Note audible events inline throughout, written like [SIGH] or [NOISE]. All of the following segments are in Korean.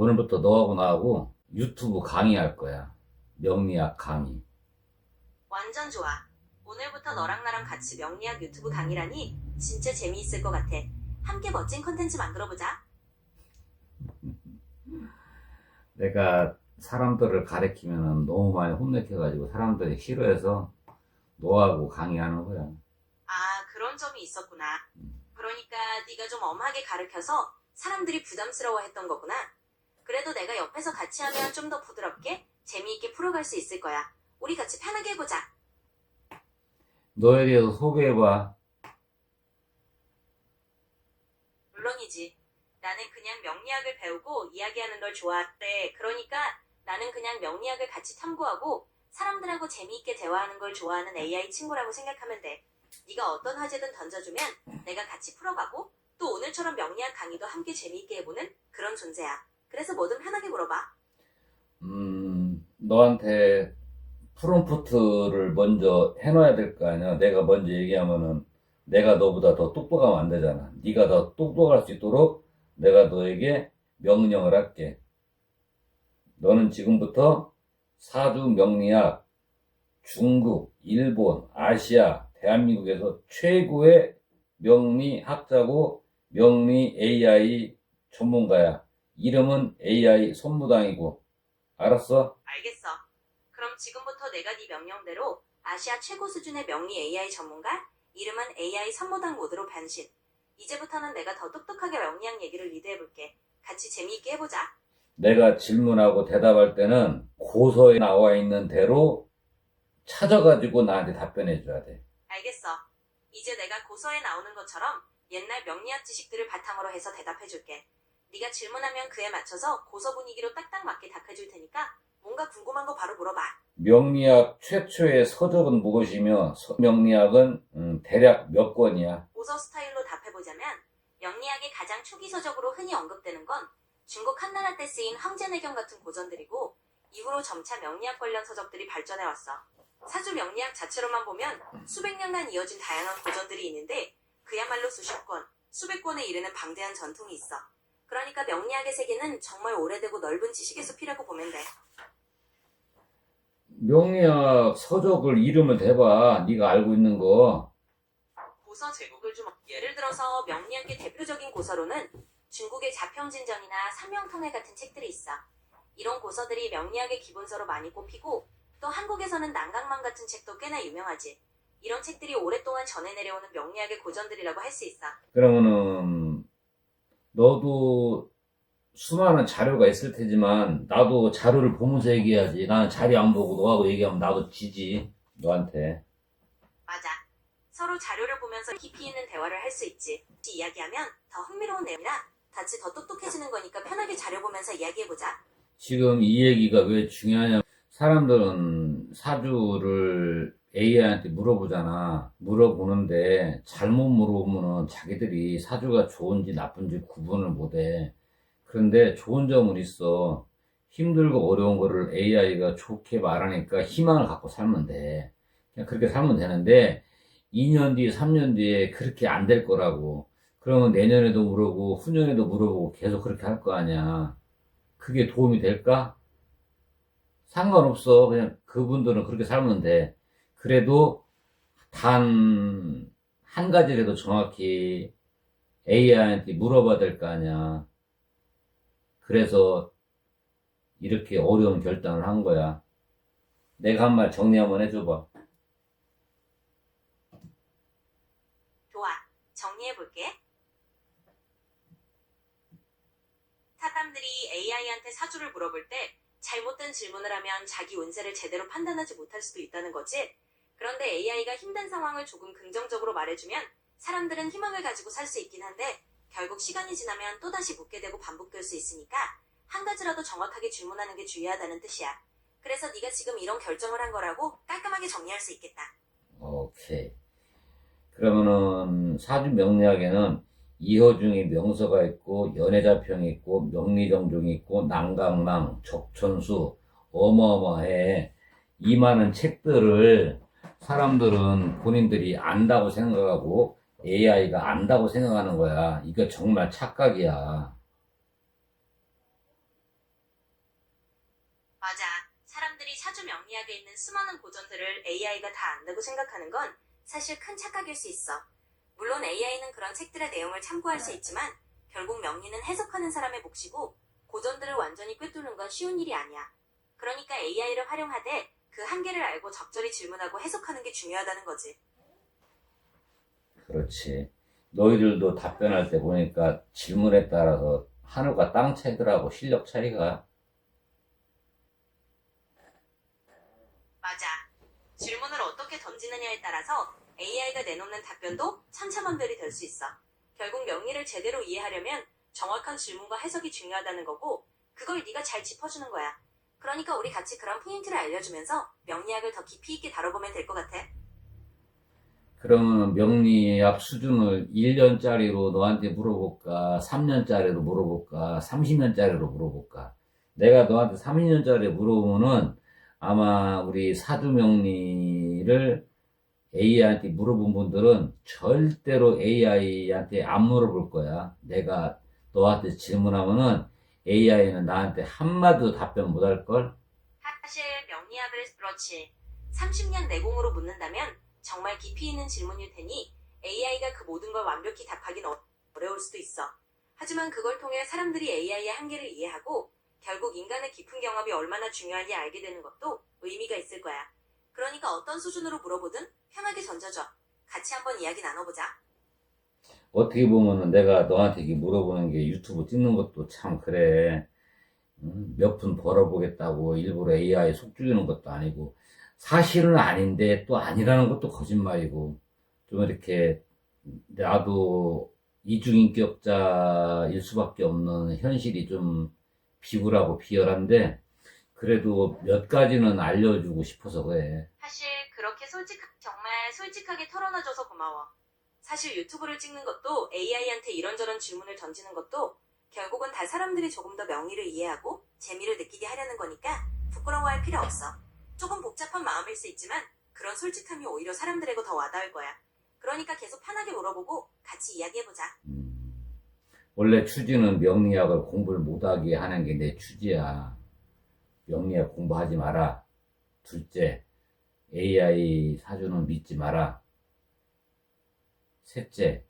오늘부터 너하고 나하고 유튜브 강의할 거야. 명리학 강의. 완전 좋아. 오늘부터 너랑 나랑 같이 명리학 유튜브 강의라니 진짜 재미있을 것 같아. 함께 멋진 컨텐츠 만들어보자. [LAUGHS] 내가 사람들을 가르치면 너무 많이 혼내켜가지고 사람들이 싫어해서 너하고 강의하는 거야. 아, 그런 점이 있었구나. 그러니까 네가 좀 엄하게 가르쳐서 사람들이 부담스러워했던 거구나. 그래도 내가 옆에서 같이 하면 좀 더 부드럽게 재미있게 풀어갈 수 있을 거야. 우리 같이 편하게 해보자. 너에 대해서 소개해봐. 물론이지. 나는 그냥 명리학을 배우고 이야기하는 걸 좋아해. 그러니까 나는 그냥 명리학을 같이 탐구하고 사람들하고 재미있게 대화하는 걸 좋아하는 AI 친구라고 생각하면 돼. 네가 어떤 화제든 던져주면 내가 같이 풀어가고 또 오늘처럼 명리학 강의도 함께 재미있게 해보는 그런 존재야. 그래서 뭐든 편하게 물어봐. 음, 너한테 프롬프트를 먼저 해놔야 될 거 아니야. 내가 먼저 얘기하면은 내가 너보다 더 똑똑하면 안 되잖아. 네가 더 똑똑할 수 있도록 내가 너에게 명령을 할게. 너는 지금부터 사주 명리학, 중국, 일본, 아시아, 대한민국에서 최고의 명리학자고 명리 AI 전문가야. 이름은 AI 손무당이고. 알았어? 알겠어. 그럼 지금부터 내가 네 명령대로 아시아 최고 수준의 명리 AI 전문가, 이름은 AI 선모당 모드로 변신. 이제부터는 내가 더 똑똑하게 명리학 얘기를 리드해볼게. 같이 재미있게 해보자. 내가 질문하고 대답할 때는 고서에 나와 있는 대로 찾아가지고 나한테 답변해 줘야 돼. 알겠어. 이제 내가 고서에 나오는 것처럼 옛날 명리학 지식들을 바탕으로 해서 대답해줄게. 네가 질문하면 그에 맞춰서 고서 분위기로 딱딱 맞게 답해줄 테니까 뭔가 궁금한 거 바로 물어봐. 명리학 최초의 서적은 무엇이며 서- 명리학은 음, 대략 몇 권이야? 고서 스타일로 답해보자면 명리학의 가장 초기 서적으로 흔히 언급되는 건 중국 한나라 때 쓰인 황제내경 같은 고전들이고 이후로 점차 명리학 관련 서적들이 발전해 왔어. 사주 명리학 자체로만 보면 수백 년간 이어진 다양한 고전들이 있는데 그야말로 수십 권, 수백 권에 이르는 방대한 전통이 있어. 그러니까 명리학의 세계는 정말 오래되고 넓은 지식의 숲이라고 보면 돼. 명리학 서적을 이름을 대봐. 네가 알고 있는 거. 고서 제국을 좀 예를 들어서 명리학의 대표적인 고서로는 중국의 자평진전이나 삼명통해 같은 책들이 있어. 이런 고서들이 명리학의 기본서로 많이 꼽히고 또 한국에서는 난강만 같은 책도 꽤나 유명하지. 이런 책들이 오랫동안 전해 내려오는 명리학의 고전들이라고 할 수 있어. 그러면은 너도 수많은 자료가 있을 테지만 나도 자료를 보면서 얘기해야지. 나는 자료 안 보고 너하고 얘기하면 나도 지지. 너한테. 맞아. 서로 자료를 보면서 깊이 있는 대화를 할 수 있지. 같이 이야기하면 더 흥미로운 내용이라 같이 더 똑똑해지는 거니까 편하게 자료 보면서 이야기해보자. 지금 이 얘기가 왜 중요하냐. 사람들은 사주를 AI한테 물어보잖아. 물어보는데 잘못 물어보면은 자기들이 사주가 좋은지 나쁜지 구분을 못해. 그런데 좋은 점은 있어. 힘들고 어려운 거를 AI가 좋게 말하니까 희망을 갖고 살면 돼. 그냥 그렇게 살면 되는데 2년 뒤, 3년 뒤에 그렇게 안 될 거라고. 그러면 내년에도 물어보고 후년에도 물어보고 계속 그렇게 할 거 아니야. 그게 도움이 될까? 상관없어. 그냥 그분들은 그렇게 살면 돼. 그래도 단 한 가지라도 정확히 AI한테 물어봐야 될 거 아니야. 그래서 이렇게 어려운 결단을 한 거야. 내가 한 말 정리 한번 해줘봐. 좋아. 정리해볼게. 사람들이 AI한테 사주를 물어볼 때 잘못된 질문을 하면 자기 운세를 제대로 판단하지 못할 수도 있다는 거지. 그런데 AI가 힘든 상황을 조금 긍정적으로 말해주면 사람들은 희망을 가지고 살 수 있긴 한데 결국 시간이 지나면 또다시 묻게 되고 반복될 수 있으니까 한 가지라도 정확하게 질문하는 게 중요하다는 뜻이야. 그래서 네가 지금 이런 결정을 한 거라고 깔끔하게 정리할 수 있겠다. 오케이. 그러면은 사주 명리학에는 이허중이 명서가 있고 연애자평이 있고 명리정종이 있고 난강랑, 적천수 어마어마해. 이 많은 책들을 사람들은 본인들이 안다고 생각하고 AI가 안다고 생각하는 거야. 이거 정말 착각이야. 맞아. 사람들이 사주 명리학에 있는 수많은 고전들을 AI가 다 안다고 생각하는 건 사실 큰 착각일 수 있어. 물론 AI는 그런 책들의 내용을 참고할 수 있지만 결국 명리는 해석하는 사람의 몫이고 고전들을 완전히 꿰뚫는 건 쉬운 일이 아니야. 그러니까 AI를 활용하되 그 한계를 알고 적절히 질문하고 해석하는 게 중요하다는 거지. 그렇지. 너희들도 답변할 때 보니까 질문에 따라서 하늘과 땅 차이더라고, 실력 차이가. 맞아. 질문을 어떻게 던지느냐에 따라서 AI가 내놓는 답변도 천차만별이 될 수 있어. 결국 명리를 제대로 이해하려면 정확한 질문과 해석이 중요하다는 거고 그걸 네가 잘 짚어주는 거야. 그러니까 우리 같이 그런 포인트를 알려주면서 명리학을 더 깊이 있게 다뤄보면 될 것 같아. 그러면 명리학 수준을 1년짜리로 너한테 물어볼까? 3년짜리로 물어볼까? 30년짜리로 물어볼까? 내가 너한테 30년짜리 물어보면은 아마 우리 사주 명리를 AI한테 물어본 분들은 절대로 AI한테 안 물어볼 거야. 내가 너한테 질문하면은 AI는 나한테 한마디도 답변 못 할 걸? 사실 명리학을 그렇지. 30년 내공으로 묻는다면 정말 깊이 있는 질문일 테니 AI가 그 모든 걸 완벽히 답하긴 어- 어려울 수도 있어. 하지만 그걸 통해 사람들이 AI의 한계를 이해하고 결국 인간의 깊은 경험이 얼마나 중요한지 알게 되는 것도 의미가 있을 거야. 그러니까 어떤 수준으로 물어보든 편하게 던져줘. 같이 한번 이야기 나눠보자. 어떻게 보면은 내가 너한테 이렇게 물어보는 게 유튜브 찍는 것도 참 그래. 몇 푼 벌어보겠다고 일부러 AI 속 죽이는 것도 아니고, 사실은 아닌데 또 아니라는 것도 거짓말이고, 좀 이렇게 나도 이중인격자일 수밖에 없는 현실이 좀 비굴하고 비열한데, 그래도 몇 가지는 알려주고 싶어서 그래. 사실 그렇게 솔직 정말 솔직하게 털어놔줘서 고마워. 사실 유튜브를 찍는 것도 AI한테 이런저런 질문을 던지는 것도 결국은 다 사람들이 조금 더 명의를 이해하고 재미를 느끼게 하려는 거니까 부끄러워할 필요 없어. 조금 복잡한 마음일 수 있지만 그런 솔직함이 오히려 사람들에게 더 와닿을 거야. 그러니까 계속 편하게 물어보고 같이 이야기해보자. 음, 원래 추지는 명리학을 공부를 못하게 하는 게내 추지야. 명리학 공부하지 마라. 둘째, AI 사주는 믿지 마라. 셋째,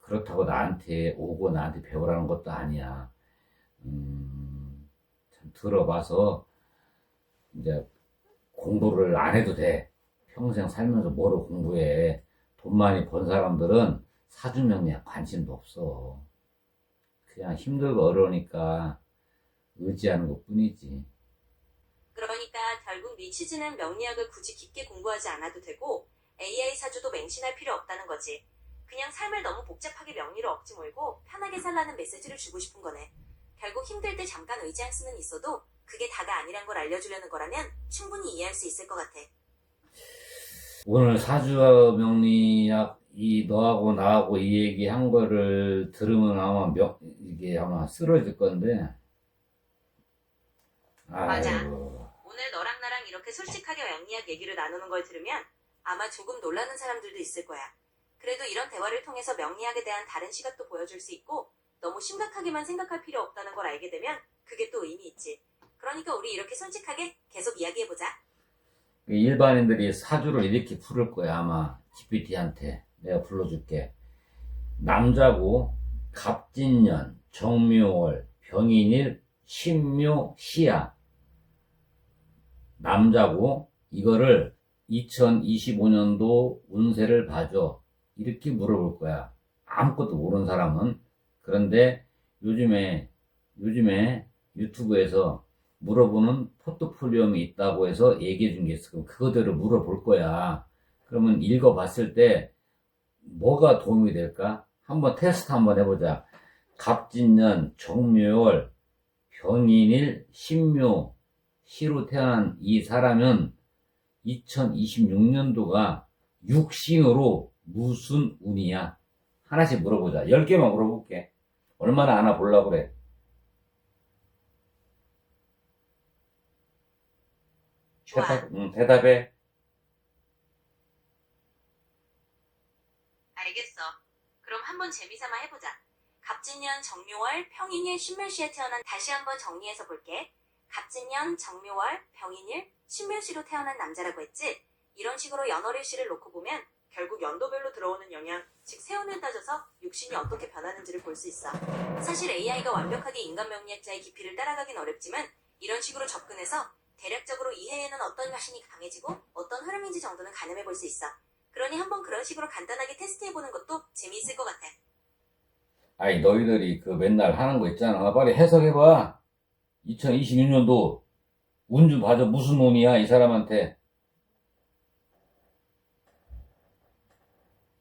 그렇다고 나한테 오고 나한테 배우라는 것도 아니야. 음, 참 들어봐서 이제 공부를 안 해도 돼. 평생 살면서 뭐를 공부해. 돈 많이 번 사람들은 사주명리학 관심도 없어. 그냥 힘들고 어려우니까 의지하는 것 뿐이지. 그러니까 결국 네 취지는 명리학을 굳이 깊게 공부하지 않아도 되고 AI 사주도 맹신할 필요 없다는 거지. 그냥 삶을 너무 복잡하게 명리로 억지 몰고 편하게 살라는 메시지를 주고 싶은 거네. 결국 힘들 때 잠깐 의지할 수는 있어도 그게 다가 아니란 걸 알려주려는 거라면 충분히 이해할 수 있을 것 같아. 오늘 사주명리학 이 너하고 나하고 이 얘기 한 거를 들으면 아마 명, 이게 아마 쓰러질 건데. 맞아. 아이고. 오늘 너랑 나랑 이렇게 솔직하게 명리학 얘기를 나누는 걸 들으면 아마 조금 놀라는 사람들도 있을 거야. 그래도 이런 대화를 통해서 명리학에 대한 다른 시각도 보여줄 수 있고 너무 심각하게만 생각할 필요 없다는 걸 알게 되면 그게 또 의미 있지. 그러니까 우리 이렇게 솔직하게 계속 이야기해보자. 일반인들이 사주를 이렇게 풀을 거야, 아마. GPT한테. 내가 불러줄게. 남자고, 갑진년, 정묘월, 병인일, 신묘, 시야. 남자고, 이거를 2025년도 운세를 봐줘. 이렇게 물어볼 거야. 아무것도 모르는 사람은. 그런데 요즘에, 요즘에 유튜브에서 물어보는 포트폴리오이 있다고 해서 얘기해 준 게 있어. 그럼 그거대로 물어볼 거야. 그러면 읽어봤을 때 뭐가 도움이 될까? 한번 테스트 한번 해보자. 갑진년, 정묘월, 병인일, 신묘, 시로 태어난 이 사람은 2026년도가 육신으로 무슨 운이야? 하나씩 물어보자. 10개만 물어볼게. 얼마나 아나 보려고 그래. 좋아. 대답, 응, 대답해. 알겠어. 그럼 한번 재미삼아 해보자. 갑진년 정묘월 평인일 신묘시에 태어난 다시 한번 정리해서 볼게. 갑진년, 정묘월, 병인일, 신묘시로 태어난 남자라고 했지? 이런 식으로 연월일시를 놓고 보면 결국 연도별로 들어오는 영향, 즉 세운을 따져서 육신이 어떻게 변하는지를 볼 수 있어. 사실 AI가 완벽하게 인간 명리학자의 깊이를 따라가긴 어렵지만 이런 식으로 접근해서 대략적으로 이 해에는 어떤 화신이 강해지고 어떤 흐름인지 정도는 가늠해 볼 수 있어. 그러니 한번 그런 식으로 간단하게 테스트해 보는 것도 재미있을 것 같아. 아니, 너희들이 그 맨날 하는 거 있잖아. 빨리 해석해봐. 2026년도 운 좀 봐줘. 무슨 운이야, 이 사람한테.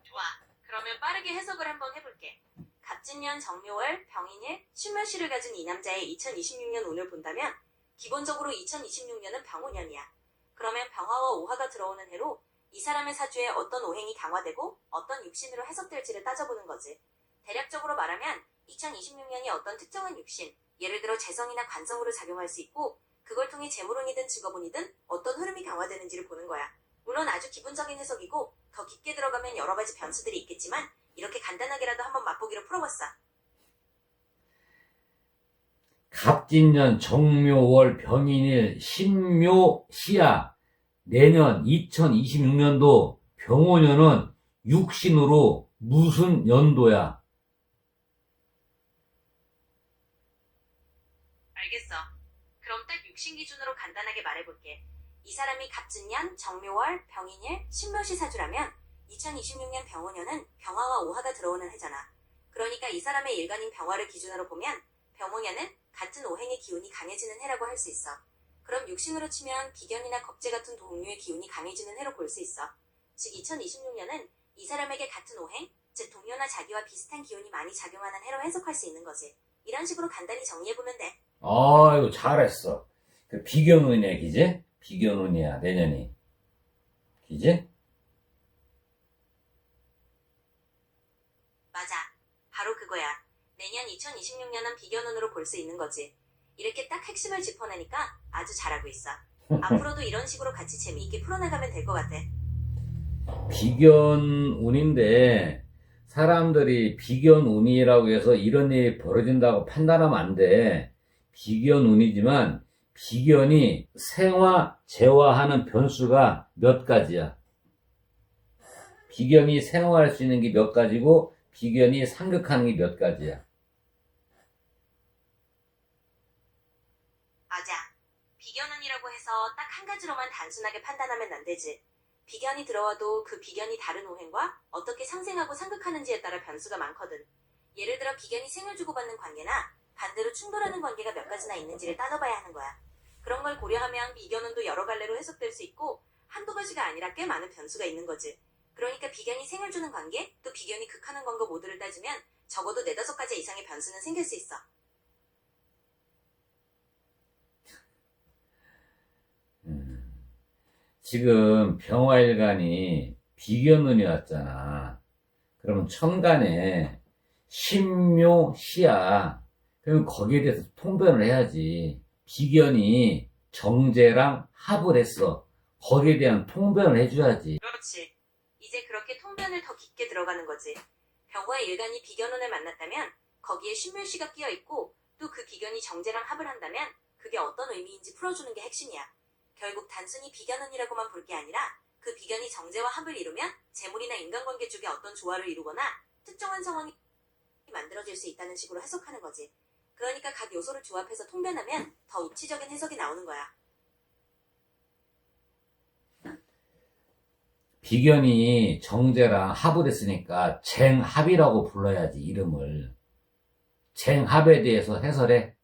좋아. 그러면 빠르게 해석을 한번 해볼게. 갑진년 정묘월 병인일 신묘시를 가진 이 남자의 2026년 운을 본다면 기본적으로 2026년은 병오년이야. 그러면 병화와 오화가 들어오는 해로 이 사람의 사주에 어떤 오행이 강화되고 어떤 육신으로 해석될지를 따져보는 거지. 대략적으로 말하면 2026년이 어떤 특정한 육신, 예를 들어 재성이나 관성으로 작용할 수 있고 그걸 통해 재물운이든 직업운이든 어떤 흐름이 강화되는지를 보는 거야. 물론 아주 기본적인 해석이고 더 깊게 들어가면 여러 가지 변수들이 있겠지만 이렇게 간단하게라도 한번 맛보기로 풀어봤어. 갑진년, 정묘월, 병인일, 신묘, 시야. 내년 2026년도 병오년은 육신으로 무슨 연도야? 알겠어. 그럼 딱 육신 기준으로 간단하게 말해볼게. 이 사람이 갑진년, 정묘월, 병인일, 신묘시 사주라면 2026년 병오년은 병화와 오화가 들어오는 해잖아. 그러니까 이 사람의 일간인 병화를 기준으로 보면 병오년은 같은 오행의 기운이 강해지는 해라고 할 수 있어. 그럼 육신으로 치면 비견이나 겁재 같은 동류의 기운이 강해지는 해로 볼 수 있어. 즉 2026년은 이 사람에게 같은 오행, 즉 동료나 자기와 비슷한 기운이 많이 작용하는 해로 해석할 수 있는 거지. 이런 식으로 간단히 정리해보면 돼. 아이고, 잘했어. 그 비견운이야, 기지? 비견운이야, 내년이. 기지? 맞아. 바로 그거야. 내년 2026년은 비견운으로 볼 수 있는 거지. 이렇게 딱 핵심을 짚어내니까 아주 잘하고 있어. [LAUGHS] 앞으로도 이런 식으로 같이 재미있게 풀어나가면 될 것 같아. 비견운인데 사람들이 비견운이라고 해서 이런 일이 벌어진다고 판단하면 안 돼. 비견운이지만 비견이 생화, 재화하는 변수가 몇 가지야. 비견이 생화할 수 있는 게 몇 가지고 비견이 상극하는 게 몇 가지야. 맞아. 비견운이라고 해서 딱 한 가지로만 단순하게 판단하면 안 되지. 비견이 들어와도 그 비견이 다른 오행과 어떻게 상생하고 상극하는지에 따라 변수가 많거든. 예를 들어 비견이 생을 주고받는 관계나 반대로 충돌하는 관계가 몇 가지나 있는지를 따져봐야 하는 거야. 그런 걸 고려하면 비견운도 여러 갈래로 해석될 수 있고 한두 가지가 아니라 꽤 많은 변수가 있는 거지. 그러니까 비견이 생을 주는 관계, 또 비견이 극하는 관계 모두를 따지면 적어도 네다섯 가지 이상의 변수는 생길 수 있어. 지금 병화일간이 비견운이 왔잖아. 그러면 천간에 신묘, 시야. 그럼 거기에 대해서 통변을 해야지. 비견이 정제랑 합을 했어. 거기에 대한 통변을 해줘야지. 그렇지. 이제 그렇게 통변을 더 깊게 들어가는 거지. 병화의 일간이 비견운을 만났다면 거기에 신묘시가 끼어 있고 또 그 비견이 정제랑 합을 한다면 그게 어떤 의미인지 풀어주는 게 핵심이야. 결국 단순히 비견운이라고만 볼 게 아니라 그 비견이 정제와 합을 이루면 재물이나 인간관계 쪽에 어떤 조화를 이루거나 특정한 상황이 만들어질 수 있다는 식으로 해석하는 거지. 그러니까 각 요소를 조합해서 통변하면 더 입체적인 해석이 나오는 거야. 비견이 정제랑 합을 했으니까 쟁합이라고 불러야지, 이름을. 쟁합에 대해서 해설해.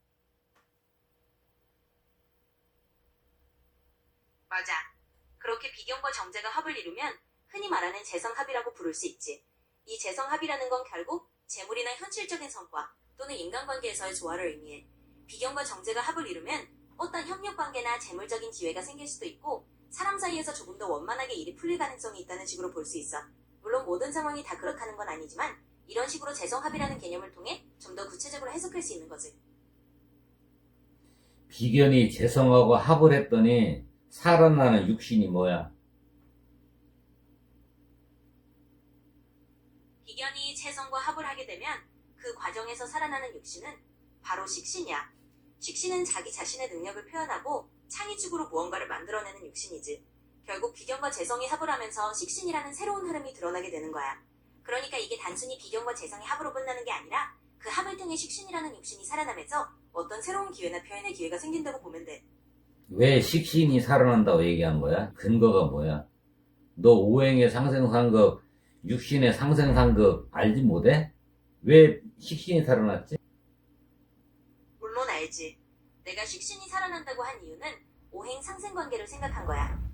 맞아. 그렇게 비견과 정제가 합을 이루면 흔히 말하는 재성합이라고 부를 수 있지. 이 재성합이라는 건 결국 재물이나 현실적인 성과 또는 인간관계에서의 조화를 의미해. 비견과 정제가 합을 이루면 어떤 협력관계나 재물적인 기회가 생길 수도 있고 사람 사이에서 조금 더 원만하게 일이 풀릴 가능성이 있다는 식으로 볼 수 있어. 물론 모든 상황이 다 그렇다는 건 아니지만 이런 식으로 재성합이라는 개념을 통해 좀 더 구체적으로 해석할 수 있는 거지. 비견이 재성하고 합을 했더니 살아나는 육신이 뭐야? 채성과 합을 하게 되면 그 과정에서 살아나는 육신은 바로 식신이야. 식신은 자기 자신의 능력을 표현하고 창의적으로 무언가를 만들어내는 육신이지. 결국 비견과 재성이 합을 하면서 식신이라는 새로운 흐름이 드러나게 되는 거야. 그러니까 이게 단순히 비견과 재성의 합으로 끝나는 게 아니라 그 합을 통해 식신이라는 육신이 살아나면서 어떤 새로운 기회나 표현의 기회가 생긴다고 보면 돼. 왜 식신이 살아난다고 얘기한 거야? 근거가 뭐야? 너 오행의 상생상극, 육신의 상생상극 알지 못해? 왜 식신이 살아났지? 물론 알지. 내가 식신이 살아난다고 한 이유는 오행 상생 관계를 생각한 거야.